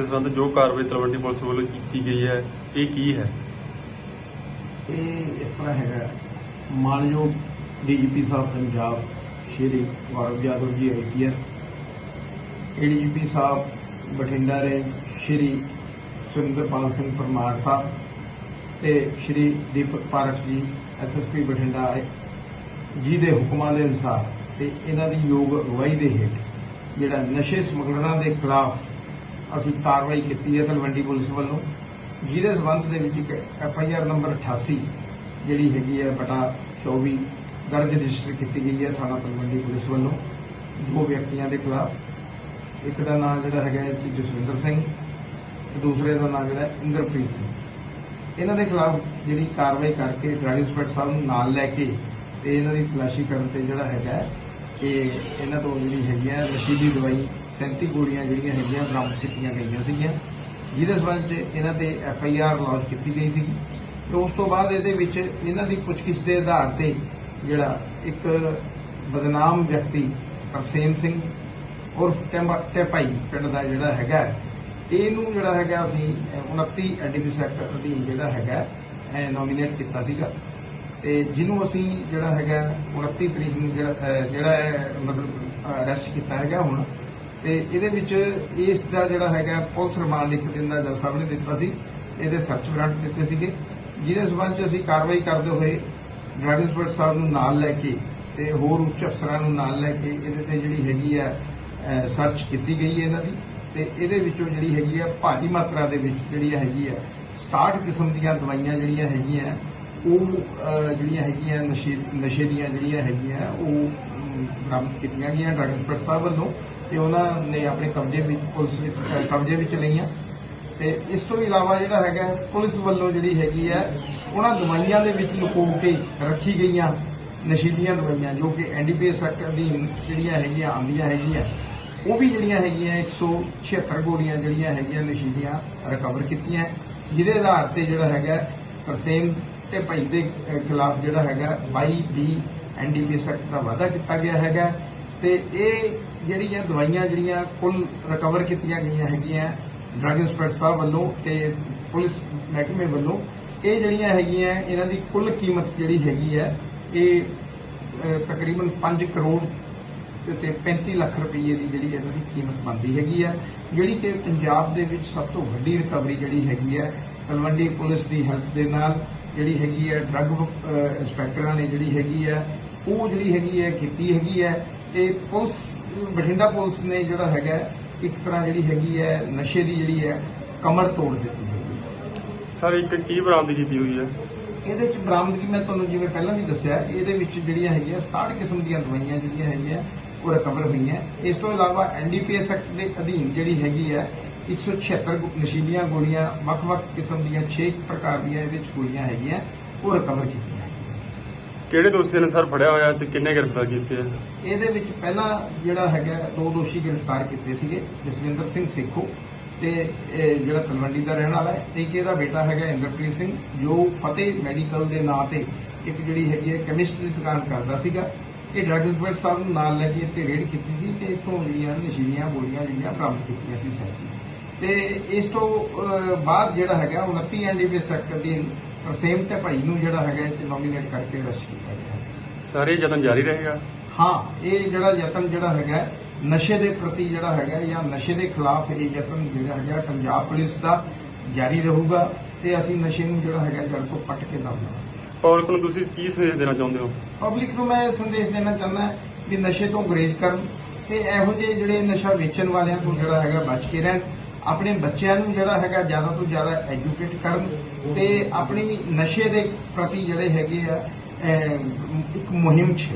Sir ਸੰਬੰਧ ਜੋ ਕਾਰਵਾਈ ਤਲਵੰਡੀ ਪੁਲਿਸ ਵੱਲੋਂ ਕੀਤੀ ਗਈ ਹੈ, ਇਹ ਕੀ ਹੈ? ਇਹ ਇਸ ਤਰ੍ਹਾਂ ਹੈਗਾ ਮਾਨਯੋਗ ਡੀਜੀਪੀ ਸਾਹਿਬ ਪੰਜਾਬ, ਸ਼੍ਰੀ ਗੌਰਵ ਯਾਦਵ ਜੀ ਆਈਪੀਐਸ ਏਡੀਜੀਪੀ ਸਾਹਿਬ ਬਠਿੰਡਾ ਦੇ ਸ਼੍ਰੀ ਸੁਰਿੰਦਰਪਾਲ ਸਿੰਘ ਪਰਮਾਰ ਸਾਹਿਬ ਤੇ ਸ਼੍ਰੀ ਦੀਪਕ ਪਾਰਖ ਜੀ ਐਸਐਸਪੀ ਬਠਿੰਡਾ ਆਏ। ਜੀ ਦੇ ਹੁਕਮਾਂ ਦੇ ਅਨੁਸਾਰ ਤੇ ਇਹਨਾਂ ਦੀ ਯੋਗ ਅਗਵਾਈ ਦੇ ਹੇਠ ਜਿਹੜਾ ਨਸ਼ੇ ਸਮਗਲਰਾਂ ਦੇ ਖਿਲਾਫ ਅਸੀਂ ਕਾਰਵਾਈ ਕੀਤੀ ਹੈ ਤਲਵੰਡੀ ਪੁਲਿਸ ਵੱਲੋਂ। ਜਿਹਦੇ ਸਬੰਧ ਦੇ ਵਿੱਚ ਇੱਕ ਐਫ ਆਈ ਆਰ ਨੰਬਰ 88 ਜਿਹੜੀ ਹੈਗੀ ਹੈ ਬਟਾ 24 ਦਰਜ ਰਜਿਸਟਰ ਕੀਤੀ ਗਈ ਹੈ ਥਾਣਾ ਤਲਵੰਡੀ ਪੁਲਿਸ ਵੱਲੋਂ, ਦੋ ਵਿਅਕਤੀਆਂ ਦੇ ਖਿਲਾਫ। ਇੱਕ ਦਾ ਨਾਮ ਜਿਹੜਾ ਹੈਗਾ ਜਸਵਿੰਦਰ ਸਿੰਘ ਤੇ ਦੂਸਰੇ ਦਾ ਨਾਮ ਜਿਹੜਾ ਇੰਦਰਪ੍ਰੀਤ ਸਿੰਘ। ਇਹਨਾਂ ਦੇ ਖਿਲਾਫ ਜਿਹੜੀ ਕਾਰਵਾਈ ਕਰਕੇ ਡਰਾਈਵ ਇੰਸਪੈਕਟਰ ਸਾਹਿਬ ਨੂੰ ਨਾਲ ਲੈ ਕੇ ਤੇ ਇਹਨਾਂ ਦੀ ਤਲਾਸ਼ੀ ਕਰਨ ਤੇ ਜਿਹੜਾ ਹੈਗਾ ਕਿ ਇਹਨਾਂ ਤੋਂ ਜਿਹੜੀ ਹੈਗੀ ਹੈ ਨਸ਼ੀਲੀ ਦਵਾਈ 37 ਗੋਲੀਆਂ ਜਿਹੜੀਆਂ ਹੈਗੀਆਂ ਬਰਾਮਦ ਕੀਤੀਆਂ ਗਈਆਂ ਸੀਗੀਆਂ ਜਿਹਦੇ ਸਬੰਧ 'ਚ ਇਹਨਾਂ ਤੇ ਐਫ ਆਈ ਆਰ ਲਾਂਚ ਕੀਤੀ ਗਈ ਸੀ ਤੇ ਉਸ ਤੋਂ ਬਾਅਦ ਇਹਦੇ ਵਿੱਚ ਇਹਨਾਂ ਦੀ ਪੁੱਛਗਿੱਛ ਦੇ ਆਧਾਰ ਤੇ ਜਿਹੜਾ ਇੱਕ ਬਦਨਾਮ ਵਿਅਕਤੀ ਤਰਸੇਮ ਸਿੰਘ ਉਰਫ ਟੈਪਾਈ ਪਿੰਡ ਦਾ ਜਿਹੜਾ ਹੈਗਾ ਇਹਨੂੰ ਜਿਹੜਾ ਹੈਗਾ ਅਸੀਂ ਅਹ, 29 ਐਡੀਪੀ ਸੈਕਟਰ ਅਧੀਨ ਜਿਹੜਾ ਹੈਗਾ ਨੋਮੀਨੇਟ ਕੀਤਾ ਸੀਗਾ। ਤੇ ਜਿਹਨੂੰ ਅਸੀਂ ਜਿਹੜਾ ਹੈਗਾ 29 ਤਰੀਕ ਨੂੰ ਜਿਹੜਾ ਜਿਹੜਾ ਹੈ ਮਤਲਬ ਅਰੈਸਟ ਕੀਤਾ ਹੈਗਾ ਹੁਣ ਤੇ ਇਹਦੇ ਵਿੱਚ ਇਸ ਦਾ ਜਿਹੜਾ ਹੈਗਾ ਪੁਲਿਸ ਰਿਮਾਂਡ ਇੱਕ ਦਿਨ ਦਾ ਜੱਜ ਸਾਹਿਬ ਨੇ ਦਿੱਤਾ ਸੀ, ਇਹਦੇ ਸਰਚ ਵਾਰੰਟ ਦਿੱਤੇ ਸੀਗੇ। ਜਿਹਦੇ ਸਬੰਧ ਚ ਅਸੀਂ ਕਾਰਵਾਈ ਕਰਦੇ ਹੋਏ ਡਰਾਈਵਿੰਗ ਸਾਹਿਬ ਨੂੰ ਨਾਲ ਲੈ ਕੇ ਤੇ ਹੋਰ ਉੱਚ ਅਫਸਰਾਂ ਨੂੰ ਨਾਲ ਲੈ ਕੇ ਇਹਦੇ ਤੇ ਜਿਹੜੀ ਹੈਗੀ ਹੈ ਸਰਚ ਕੀਤੀ ਗਈ ਹੈ ਇਹਨਾਂ ਦੀ। ਤੇ ਇਹਦੇ ਵਿੱਚੋਂ ਜਿਹੜੀ ਹੈਗੀ ਹੈ ਭਾਰੀ ਮਾਤਰਾ ਦੇ ਵਿੱਚ ਜਿਹੜੀ ਹੈਗੀ ਹੈ 67 ਕਿਸਮ ਦੀਆਂ ਦਵਾਈਆਂ ਜਿਹੜੀਆਂ ਹੈਗੀਆਂ, ਉਹ ਜਿਹੜੀਆਂ ਹੈਗੀਆਂ ਨਸ਼ੇ ਨਸ਼ੇ ਦੀਆਂ ਜਿਹੜੀਆਂ ਹੈਗੀਆਂ, ਉਹ ਬਰਾਮਦ ਕੀਤੀਆਂ ਗਈਆਂ ਡਰੱਗ ਇੰਸਪੈਕਟਰ ਸਾਹਿਬ ਵੱਲੋਂ ਤੇ ਉਹਨਾਂ ਨੇ ਆਪਣੇ ਕਬਜ਼ੇ ਵਿੱਚ, ਪੁਲਿਸ ਵਿੱਚ ਕਬਜ਼ੇ ਵਿੱਚ ਲਈਆਂ। ਤੇ ਇਸ ਤੋਂ ਇਲਾਵਾ ਜਿਹੜਾ ਹੈਗਾ, ਪੁਲਿਸ ਵੱਲੋਂ ਜਿਹੜੀ ਹੈਗੀ ਹੈ, ਉਹਨਾਂ ਦਵਾਈਆਂ ਦੇ ਵਿੱਚ ਲੁਕੋ ਕੇ ਰੱਖੀ ਗਈਆਂ ਨਸ਼ੀਲੀਆਂ ਦਵਾਈਆਂ, ਜੋ ਕਿ ਐਨਡੀਪੀਐਸ ਐਕਟ ਅਧੀਨ ਜਿਹੜੀਆਂ ਹੈਗੀਆਂ, ਆਉਂਦੀਆਂ ਹੈਗੀਆਂ। ਉਹ ਵੀ ਜਿਹੜੀਆਂ ਹੈਗੀਆਂ 176 ਗੋਲੀਆਂ ਜਿਹੜੀਆਂ ਹੈਗੀਆਂ ਨਸ਼ੀਲੀਆਂ ਰਿਕਵਰ ਕੀਤੀਆਂ। ਜਿਹਦੇ ਆਧਾਰ ਤੇ ਜਿਹੜਾ ਹੈਗਾ, ਤਰਸੇਮ ਤੇ ਭਾਈ ਦੇ ਖਿਲਾਫ ਜਿਹੜਾ ਹੈਗਾ 22 ਬੀ ਐਨਡੀਪੀਐਸ ਐਕਟ ਦਾ ਵਾਅਦਾ ਕੀਤਾ ਗਿਆ ਹੈਗਾ। ਤੇ ਇਹ ਜਿਹੜੀਆਂ ਦਵਾਈਆਂ ਜਿਹੜੀਆਂ ਕੁੱਲ ਰਿਕਵਰ ਕੀਤੀਆਂ ਗਈਆਂ ਹੈਗੀਆਂ ਡਰੱਗ ਇੰਸਪੈਕਟਰ ਸਾਹਿਬ ਵੱਲੋਂ ਤੇ ਪੁਲਿਸ ਮਹਿਕਮੇ ਵੱਲੋਂ, ਇਹ ਜਿਹੜੀਆਂ ਹੈਗੀਆਂ, ਇਹਨਾਂ ਦੀ ਕੁੱਲ ਕੀਮਤ ਜਿਹੜੀ ਹੈਗੀ ਹੈ, ਇਹ ਤਕਰੀਬਨ 5 ਕਰੋੜ ਤੇ- ਤੇ 35 ਲੱਖ ਰੁਪਏ ਦੀ ਜਿਹੜੀ ਇਹਨਾਂ ਦੀ ਕੀਮਤ ਬਣਦੀ ਹੈਗੀ ਹੈ ਜਿਹੜੀ ਕਿ ਪੰਜਾਬ ਦੇ ਵਿੱਚ ਸਭ ਤੋਂ ਵੱਡੀ ਰਿਕਵਰੀ ਜਿਹੜੀ ਹੈਗੀ ਹੈ ਤਲਵੰਡੀ ਪੁਲਿਸ ਦੀ ਹੈਲਪ ਦੇ ਨਾਲ ਜਿਹੜੀ ਹੈਗੀ ਹੈ ਡਰੱਗ ਇੰਸਪੈਕਟਰਾਂ ਨੇ ਜਿਹੜੀ ਹੈਗੀ ਹੈ ਉਹ ਜਿਹੜੀ ਹੈਗੀ ਹੈ ਕੀਤੀ ਹੈਗੀ ਹੈ ਤੇ ਪੁਲਿਸ ਬਠਿੰਡਾ ਪੁਲਿਸ ਨੇ ਜਿਹੜਾ ਹੈਗਾ ਇੱਕ ਤਰ੍ਹਾਂ ਜਿਹੜੀ ਹੈਗੀ ਹੈ ਨਸ਼ੇ ਦੀ ਜਿਹੜੀ ਹੈ ਕਮਰ ਤੋੜ ਦਿੱਤੀ ਹੈ। ਸਰ ਇੱਕ ਕੀ ਬਰਾਮਦ ਕੀਤੀ ਹੋਈ ਹੈ? ਇਹਦੇ ਚ ਬਰਾਮਦਗੀ ਮੈਂ ਤੁਹਾਨੂੰ ਜਿਵੇਂ ਪਹਿਲਾਂ ਵੀ ਦੱਸਿਆ ਇਹਦੇ ਵਿੱਚ ਜਿਹੜੀਆਂ ਹੈਗੀਆਂ 67 ਕਿਸਮ ਦੀਆਂ ਦਵਾਈਆਂ ਜਿਹੜੀਆਂ ਹੈਗੀਆਂ ਉਹ ਰਿਕਵਰ ਹੋਈਆਂ। ਇਸ ਤੋਂ ਇਲਾਵਾ ਐਨਡੀਪੀਐਸ ਐਕਟ ਦੇ ਅਧੀਨ ਜਿਹੜੀ ਹੈਗੀ ਹੈ 176 ਗੁ- ਨਸ਼ੀਲੀਆਂ ਗੋਲੀਆਂ ਵੱਖ-ਵੱਖ ਕਿਸਮ ਦੀਆਂ 6 ਪ੍ਰਕਾਰ ਦੀਆਂ ਇਹਦੇ ਚ ਗੋਲੀਆਂ ਹੈਗੀਆਂ ਉਹ ਰਿਕਵਰ ਕੀਤੀਆਂ। ਕਿਹੜੇ ਦੋਸ਼ੀਆਂ ਨੇ ਸਰ ਫੜਿਆ ਹੋਇਆ ਤੇ ਕਿੰਨੇ ਗ੍ਰਿਫਤਾਰ ਕੀਤੇ ਆ? ਇਹਦੇ ਵਿੱਚ ਪਹਿਲਾਂ ਜਿਹੜਾ ਹੈਗਾ ਦੋ ਦੋਸ਼ੀ ਗ੍ਰਿਫਤਾਰ ਕੀਤੇ ਸੀਗੇ ਜਸਵਿੰਦਰ ਸਿੰਘ ਸੇਖੋ ਤੇ ਜਿਹੜਾ ਤਲਵੰਡੀ ਦਾ ਰਹਿਣ ਵਾਲਾ ਹੈ ਤੇ ਇੱਕ ਇਹਦਾ ਬੇਟਾ ਹੈਗਾ ਇੰਦਰਪ੍ਰੀਤ ਸਿੰਘ ਜੋ ਫਤਿਹ ਮੈਡੀਕਲ ਦੇ ਨਾਂ ਤੇ ਇੱਕ ਜਿਹੜੀ ਹੈਗੀ ਹੈ ਕੈਮਿਸਟ ਦੀ ਦੁਕਾਨ ਕਰਦਾ ਸੀਗਾ। ਇਹ ਡਰੱਗ ਇੰਸਪੈਕਟਰ ਸਾਹਿਬ ਨੂੰ ਨਾਲ ਲੈ ਕੇ ਇੱਥੇ ਰੇਡ ਕੀਤੀ ਸੀ ਤੇ ਇੱਥੋਂ ਜਿਹੜੀਆਂ ਨਸ਼ੀਲੀਆਂ ਗੋਲੀਆਂ ਜਿਹੜੀਆਂ ਬਰਾਮਦ ਕੀਤੀਆਂ ਸੀ ਸਰ। ਤੇ ਇਸ ਤੋਂ ਅਹ, ਬਾਅਦ ਜਿਹੜਾ ਹੈਗਾ 29 ਐਨਡੀਪੀਐਸ ਐਕਟ ਅਧੀਨ ਤਰਸੇਮ ਤੇ ਭਾਈ ਨੂੰ ਜਿਹੜਾ ਹੈਗਾ ਇੱਥੇ ਨੋਮੀਨੇਟ ਕਰਕੇ ਅਰੈਸਟ ਕੀਤਾ ਗਿਆ। ਹੈ ਸਰ ਇਹ ਯਤਨ ਜਾਰੀ ਰਹੇਗਾ? ਹਾਂ ਇਹ ਜਿਹੜਾ ਯਤਨ ਜਿਹੜਾ ਹੈਗਾ ਨਸ਼ੇ ਦੇ ਪ੍ਰਤੀ ਜਿਹੜਾ ਹੈਗਾ ਜਾਂ ਨਸ਼ੇ ਦੇ ਖਿਲਾਫ ਇਹ ਯਤਨ ਜਿਹੜਾ ਹੈਗਾ ਪੰਜਾਬ ਪੁਲਿਸ ਦਾ ਜਾਰੀ ਰਹੂਗਾ ਤੇ ਅਸੀਂ ਨਸ਼ੇ ਨੂੰ ਜਿਹੜਾ ਹੈਗਾ ਜੜ ਤੋਂ ਪੱਟ ਕੇ ਦਵਾਂਗੇ ਪਬਲਿਕ ਨੂੰ ਤੁਸੀਂ ਕੀ ਸੰਦੇਸ਼ ਦੇਣਾ ਚਾਹੁੰਦੇ ਹੋ? ਪਬਲਿਕ ਨੂੰ ਮੈਂ ਇਹ ਸੰਦੇਸ਼ ਦੇਣਾ ਚਾਹੁੰਦਾ ਵੀ ਨਸ਼ੇ ਤੋਂ ਗੁਰੇਜ਼ ਕਰਨ ਤੇ ਇਹੋ ਜਿਹੇ ਜਿਹੜੇ ਨਸ਼ਾ ਵੇਚਣ ਵਾਲਿਆਂ ਤੋਂ ਜਿਹੜਾ ਹੈਗਾ ਬਚ ਕੇ ਰਹਿਣ। ਆਪਣੇ ਬੱਚਿਆਂ ਨੂੰ ਜਿਹੜਾ ਹੈਗਾ ਜ਼ਿਆਦਾ ਤੋਂ ਜ਼ਿਆਦਾ ਐਜੂਕੇਟ ਕਰਨ ਤੇ ਆਪਣੀ ਨਸ਼ੇ ਦੇ ਪ੍ਰਤੀ ਜਿਹੜੇ ਹੈਗੇ ਆ ਇੱਕ ਮੁਹਿੰਮ 'ਚ